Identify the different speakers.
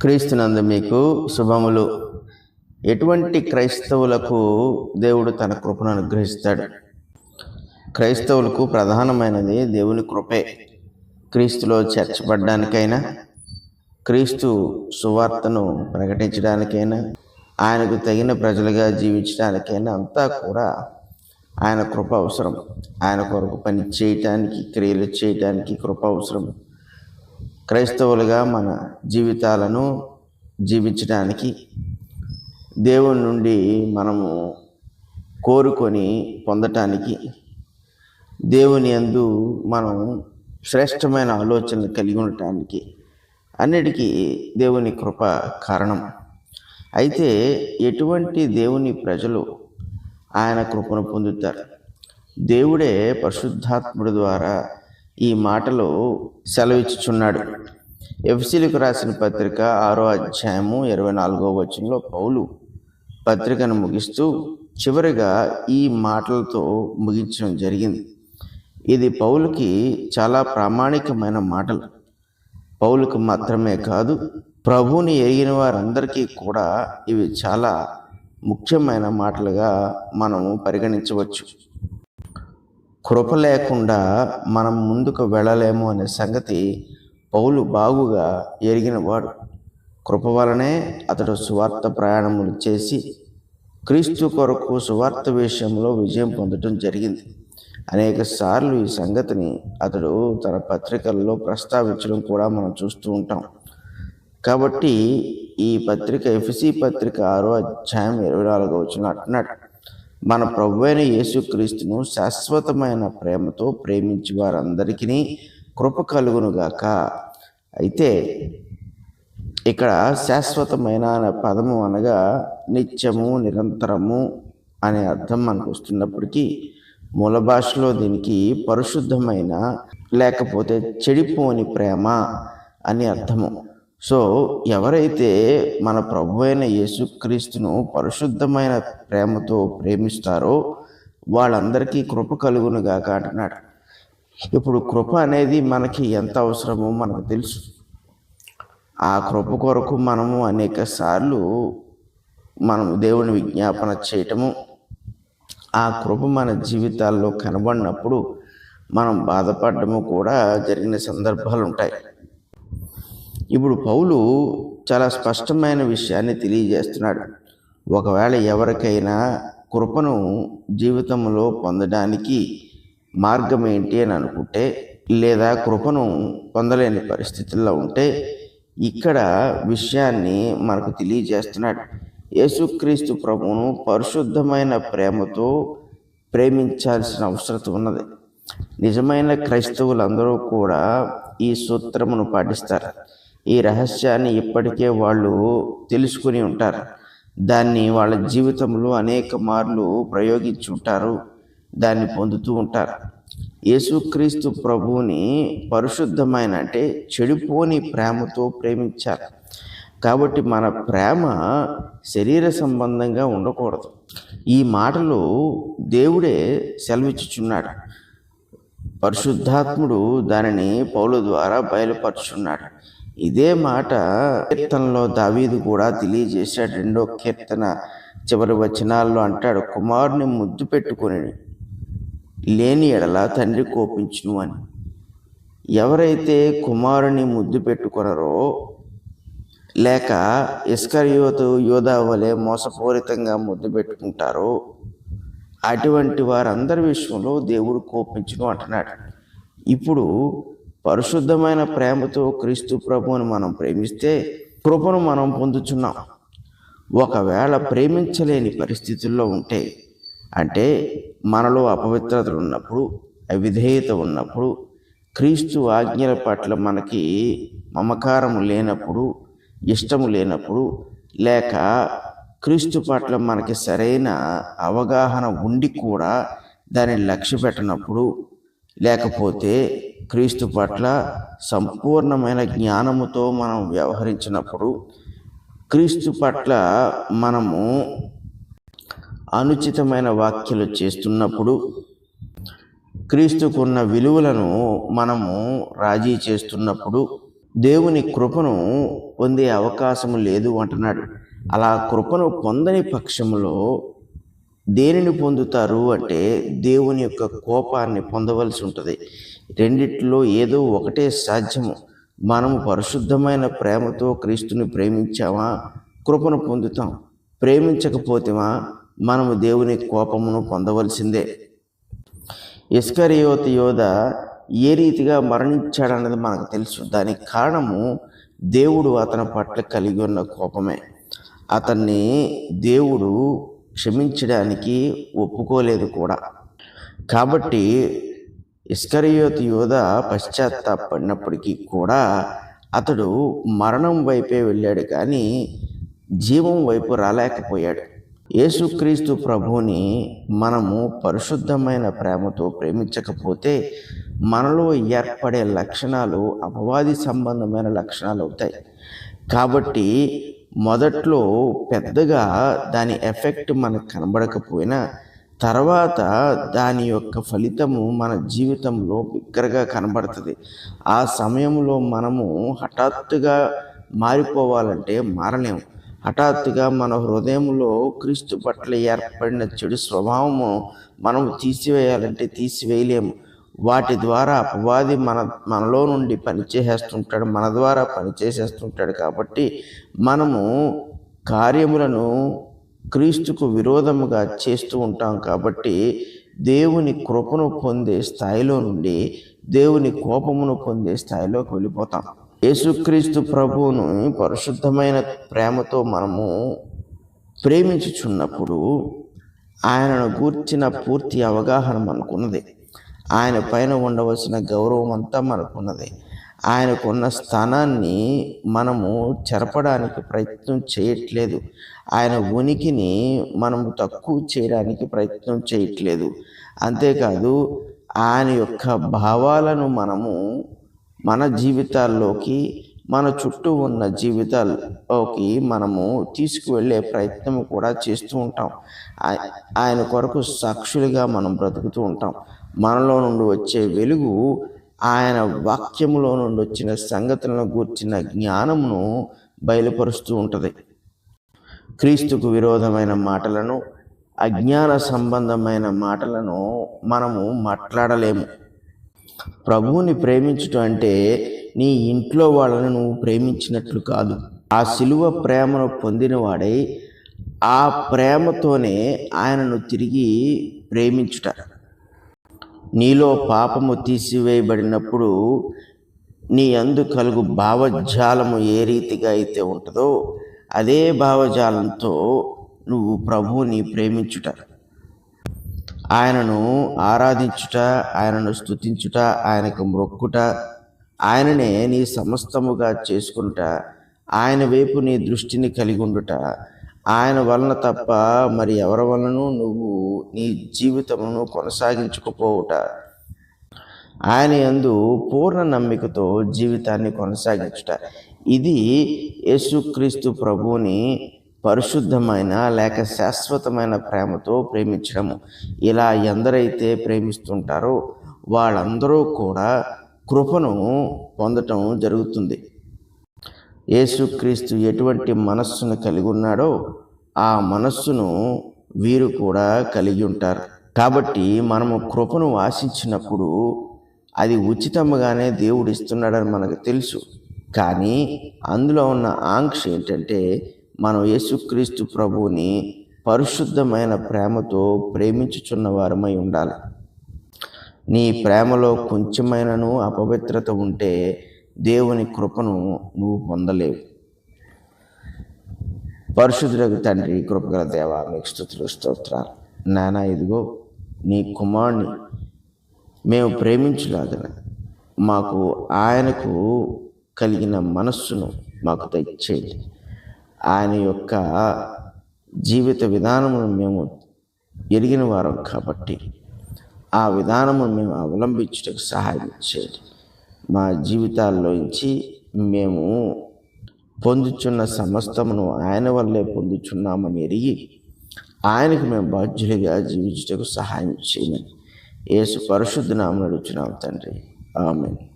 Speaker 1: క్రీస్తునందు మీకు శుభములు. ఎటువంటి క్రైస్తవులకు దేవుడు తన కృపను అనుగ్రహిస్తాడు? క్రైస్తవులకు ప్రధానమైనది దేవుని కృపే. క్రీస్తులో చేర్చబడ్డానికైనా క్రీస్తు సువార్తను ప్రకటించడానికైనా ఆయనకు తగిన ప్రజలుగా జీవించడానికైనా అంతా కూడా ఆయన కృప అవసరం. ఆయన కొరకు పని చేయటానికి క్రియలు చేయటానికి కృప అవసరం. క్రైస్తవులుగా మన జీవితాలను జీవించడానికి దేవుని నుండి మనము కోరుకొని పొందటానికి దేవుని అందు మనం శ్రేష్టమైన ఆలోచనలు కలిగి ఉండటానికి అన్నిటికీ దేవుని కృప కారణం. అయితే ఎటువంటి దేవుని ప్రజలు ఆయన కృపను పొందుతారు? దేవుడే పరిశుద్ధాత్ముడి ద్వారా ఈ మాటలు సెలవిచ్చుచున్నాడు. ఎఫ్సీలకు రాసిన పత్రిక ఆరో అధ్యాయము ఇరవై నాలుగో వచనంలో పౌలు పత్రికను ముగిస్తూ చివరిగా ఈ మాటలతో ముగించడం జరిగింది. ఇది పౌలుకి చాలా ప్రామాణికమైన మాటలు. పౌలుకు మాత్రమే కాదు ప్రభువుని ఎరిగిన వారందరికీ కూడా ఇవి చాలా ముఖ్యమైన మాటలుగా మనము పరిగణించవచ్చు. కృప లేకుండా మనం ముందుకు వెళ్ళలేము అనే సంగతి పౌలు బాగుగా ఎరిగినవాడు కృప వలనే అతడు సువార్త ప్రయాణములు చేసి క్రీస్తు కొరకు సువార్త విషయంలో విజయం పొందడం జరిగింది. అనేక సార్లు ఈ సంగతిని అతడు తన పత్రికల్లో ప్రస్తావించడం కూడా మనం చూస్తూ ఉంటాం. కాబట్టి ఈ పత్రిక ఎఫ్సి పత్రిక ఆరో అధ్యాయం ఇరవై నాలుగు వచ్చిన అంటున్నాడు మన ప్రభు అయిన యేసుక్రీస్తును శాశ్వతమైన ప్రేమతో ప్రేమించి వారందరికీ కృప కలుగునుగాక అయితే ఇక్కడ శాశ్వతమైన అనే పదము అనగా నిత్యము నిరంతరము అనే అర్థం మనకు వస్తున్నప్పటికీ మూల భాషలో దీనికి పరిశుద్ధమైన లేకపోతే చెడిపోని ప్రేమ అని అర్థము. సో ఎవరైతే మన ప్రభు అయిన యేసుక్రీస్తును పరిశుద్ధమైన ప్రేమతో ప్రేమిస్తారో వాళ్ళందరికీ కృప కలుగునుగాక అంటున్నాడు. ఇప్పుడు కృప అనేది మనకి ఎంత అవసరమో మనకు తెలుసు. ఆ కృప కొరకు మనము అనేక సార్లు మనం దేవుని విజ్ఞాపన చేయటము ఆ కృప మన జీవితాల్లో కనబడినప్పుడు మనం బాధపడటము కూడా జరిగిన సందర్భాలు ఉంటాయి ఇప్పుడు పౌలు చాలా స్పష్టమైన విషయాన్ని తెలియజేస్తున్నాడు. ఒకవేళ ఎవరికైనా కృపను జీవితంలో పొందడానికి మార్గం ఏంటి అని అనుకుంటే లేదా కృపను పొందలేని పరిస్థితుల్లో ఉంటే ఇక్కడ విషయాన్ని మనకు తెలియజేస్తున్నాడు. యేసుక్రీస్తు ప్రభువును పరిశుద్ధమైన ప్రేమతో ప్రేమించాల్సిన అవసరం ఉన్నది. నిజమైన క్రైస్తవులందరూ కూడా ఈ సూత్రమును పాటిస్తారు. ఈ రహస్యాన్ని ఇప్పటికే వాళ్ళు తెలుసుకుని ఉంటారు. దాన్ని వాళ్ళ జీవితంలో అనేక మార్లు ప్రయోగించి ఉంటారు. దాన్ని పొందుతూ ఉంటారు. యేసుక్రీస్తు ప్రభువుని పరిశుద్ధమైన అంటే చెడిపోని ప్రేమతో ప్రేమించారు. కాబట్టి మన ప్రేమ శరీర సంబంధంగా ఉండకూడదు. ఈ మాటలు దేవుడే సెలవిచ్చుచున్నాడు. పరిశుద్ధాత్ముడు దానిని పౌలు ద్వారా బయలుపరుచున్నాడు. ఇదే మాట కీర్తనలో దావీదు కూడా తెలియజేశాడు. రెండో కీర్తన చివరి వచనాల్లో అంటాడు కుమారుని ముద్దు పెట్టుకొని లేని ఎడల తండ్రి కోపించును అని. ఎవరైతే కుమారుని ముద్దు పెట్టుకున్నారో లేక ఇస్కరియోతు యోధా వలె మోసపూరితంగా ముద్దు పెట్టుకుంటారో అటువంటి వారందరి విషయంలో దేవుడు కోపించును అంటున్నాడు. ఇప్పుడు పరిశుద్ధమైన ప్రేమతో క్రీస్తు ప్రభువును మనం ప్రేమిస్తే కృపను మనం పొందుచున్నాం. ఒకవేళ ప్రేమించలేని పరిస్థితుల్లో ఉంటే అంటే మనలో అపవిత్రతలు ఉన్నప్పుడు అవిధేయత ఉన్నప్పుడు క్రీస్తు ఆజ్ఞల పట్ల మనకి మమకారం లేనప్పుడు ఇష్టము లేనప్పుడు లేక క్రీస్తు పట్ల మనకి సరైన అవగాహన ఉండి కూడా దాన్ని లక్ష్య పెట్టినప్పుడు లేకపోతే క్రీస్తు పట్ల సంపూర్ణమైన జ్ఞానముతో మనం వ్యవహరించినప్పుడు క్రీస్తు పట్ల మనము అనుచితమైన వ్యాఖ్యలు చేస్తున్నప్పుడు క్రీస్తుకున్న విలువలను మనము రాజీ చేస్తున్నప్పుడు దేవుని కృపను పొందే అవకాశం లేదు అంటున్నాడు. అలా కృపను పొందని పక్షంలో దేనిని పొందుతారు అంటే దేవుని యొక్క కోపాన్ని పొందవలసి ఉంటుంది. రెండిట్లో ఏదో ఒకటే సాధ్యము. మనము పరిశుద్ధమైన ప్రేమతో క్రీస్తుని ప్రేమించామా? కృపను పొందుతాం. ప్రేమించకపోతేమా మనము దేవుని కోపమును పొందవలసిందే. ఇస్కరియోత యోధ ఏ రీతిగా మరణించాడన్నది మనకు తెలుసు. దానికి కారణము దేవుడు అతని పట్ల కలిగి ఉన్న కోపమే. అతన్ని దేవుడు క్షమించడానికి ఒప్పుకోలేదు కూడా. కాబట్టి ఇస్కరియోత్ యోధ పశ్చాత్తాపడినప్పటికీ కూడా అతడు మరణం వైపే వెళ్ళాడు కానీ జీవం వైపు రాలేకపోయాడు. యేసుక్రీస్తు ప్రభువుని మనము పరిశుద్ధమైన ప్రేమతో ప్రేమించకపోతే మనలో ఏర్పడే లక్షణాలు అపవాది సంబంధమైన లక్షణాలు అవుతాయి. కాబట్టి మొదట్లో పెద్దగా దాని ఎఫెక్ట్ మనకు కనబడకపోయినా తర్వాత దాని యొక్క ఫలితము మన జీవితంలో బిగ్గరగా కనబడుతుంది. ఆ సమయంలో మనము హఠాత్తుగా మారిపోవాలంటే మారలేము. హఠాత్తుగా మన హృదయంలో క్రీస్తు పట్ల ఏర్పడిన చెడు స్వభావము మనం తీసివేయాలంటే తీసివేయలేము. వాటి ద్వారా అపవాది మన మనలో నుండి పనిచేసేస్తుంటాడు మన ద్వారా పనిచేసేస్తుంటాడు కాబట్టి మనము కార్యములను క్రీస్తుకు విరోధముగా చేస్తూ ఉంటాం కాబట్టి దేవుని కృపను పొందే స్థాయిలో నుండి దేవుని కోపమును పొందే స్థాయిలోకి వెళ్ళిపోతాం. యేసుక్రీస్తు ప్రభువును పరిశుద్ధమైన ప్రేమతో మనము ప్రేమించుచున్నప్పుడు ఆయనను గూర్చిన పూర్తి అవగాహన మనకున్నది. ఆయన పైన ఉండవలసిన గౌరవం అంతా మనకున్నది. ఆయనకున్న స్థానాన్ని మనము చెరపడానికి ప్రయత్నం చేయట్లేదు. ఆయన ఉనికిని మనము తక్కువ చేయడానికి ప్రయత్నం చేయట్లేదు. అంతేకాదు ఆయన యొక్క భావాలను మనము మన జీవితాల్లోకి మన చుట్టూ ఉన్న జీవితాల్లోకి మనము తీసుకువెళ్ళే ప్రయత్నం కూడా చేస్తూ ఉంటాం. ఆయన కొరకు సాక్షులుగా మనం బ్రతుకుతూ ఉంటాం. మనలో నుండి వచ్చే వెలుగు ఆయన వాక్యములో నుండి వచ్చిన సంగతులను గూర్చిన జ్ఞానమును బయలుపరుస్తూ ఉంటుంది. క్రీస్తుకు విరోధమైన మాటలను అజ్ఞాన సంబంధమైన మాటలను మనము మాట్లాడలేము. ప్రభువుని ప్రేమించటం అంటే నీ ఇంట్లో వాళ్ళని నువ్వు ప్రేమించినట్లు కాదు. ఆ సిలువ ప్రేమను పొందినవాడై ఆ ప్రేమతోనే ఆయనను తిరిగి ప్రేమించుట. నీలో పాపము తీసివేయబడినప్పుడు నీ అందు కలుగు భావజాలము ఏ రీతిగా అయితే ఉంటుందో అదే భావజాలంతో నువ్వు ప్రభువుని ప్రేమించుట. ఆయనను ఆరాధించుట ఆయనను స్తుతించుట ఆయనకు మొక్కుట ఆయననే నీ సమస్తముగా చేసుకుంట ఆయన వైపు నీ దృష్టిని కలిగి ఉండుట ఆయన వలన తప్ప మరి ఎవరి వలన నువ్వు నీ జీవితమును కొనసాగించుకుపోవుట. ఆయన యందు పూర్ణ నమ్మికతో జీవితాన్ని కొనసాగించుట. ఇది యేసుక్రీస్తు ప్రభువుని పరిశుద్ధమైన లేక శాశ్వతమైన ప్రేమతో ప్రేమించడము. ఇలా ఎందరైతే ప్రేమిస్తుంటారో వాళ్ళందరూ కూడా కృపను పొందటం జరుగుతుంది. యేసుక్రీస్తు ఎటువంటి మనస్సును కలిగి ఉన్నాడో ఆ మనస్సును వీరు కూడా కలిగి ఉంటారు. కాబట్టి మనము కృపను ఆశించినప్పుడు అది ఉచితంగానే దేవుడు ఇస్తున్నాడని మనకు తెలుసు. కానీ అందులో ఉన్న ఆంక్ష ఏంటంటే మనం యేసుక్రీస్తు ప్రభువుని పరిశుద్ధమైన ప్రేమతో ప్రేమించుచున్న వారమై ఉండాలి. నీ ప్రేమలో కొంచెమైనను అపవిత్రత ఉంటే దేవుని కృపను నువ్వు పొందలేవు. పరిశుద్ధులకు తండ్రి కృపగల దేవ మీకు స్థుతులు స్తోత్రాలు. నానా ఇదిగో నీ కుమారుని మేము ప్రేమించలాగన మాకు ఆయనకు కలిగిన మనస్సును మాకు దయచేయండి. ఆయన యొక్క జీవిత విధానమును మేము ఎరిగిన వారం కాబట్టి ఆ విధానమును మేము అవలంబించుటకు సహాయం చేయండి. మా జీవితాల్లోంచి మేము పొందుచున్న సమస్తమును ఆయన వల్లే పొందుచున్నామని ఎరిగి ఆయనకు మేము బాధ్యులుగా జీవించుటకు సహాయం చేయమని యేసు పరిశుద్ధ నామను అడుగుచున్నాం తండ్రి. ఆమెను.